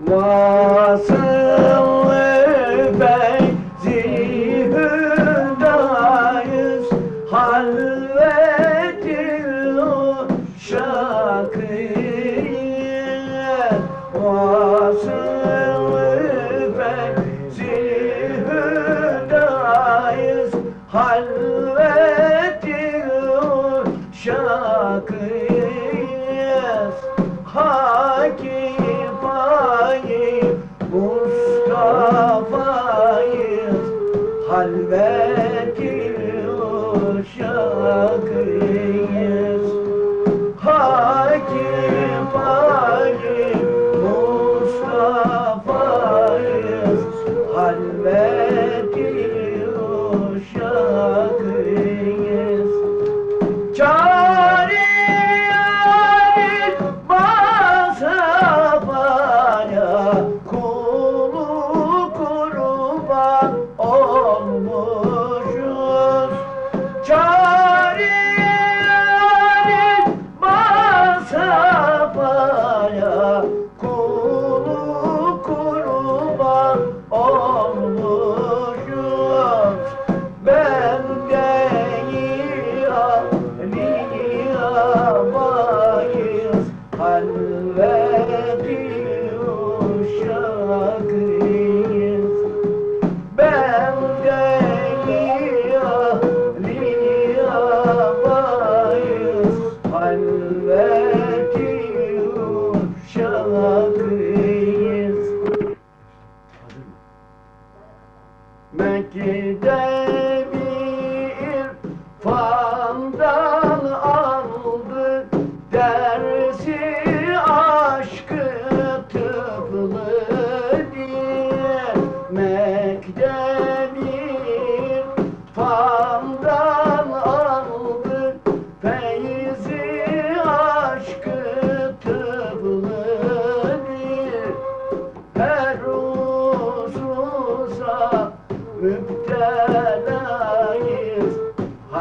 Vasılı feyzihüdayız Halvetil şakiyet Vasılı feyzihüdayız Halvetil şakiyet Hakifayı Halveti uşakıyız. Hakifayı Mustafa'yız. Halveti uşakıyız fandan aldı dersi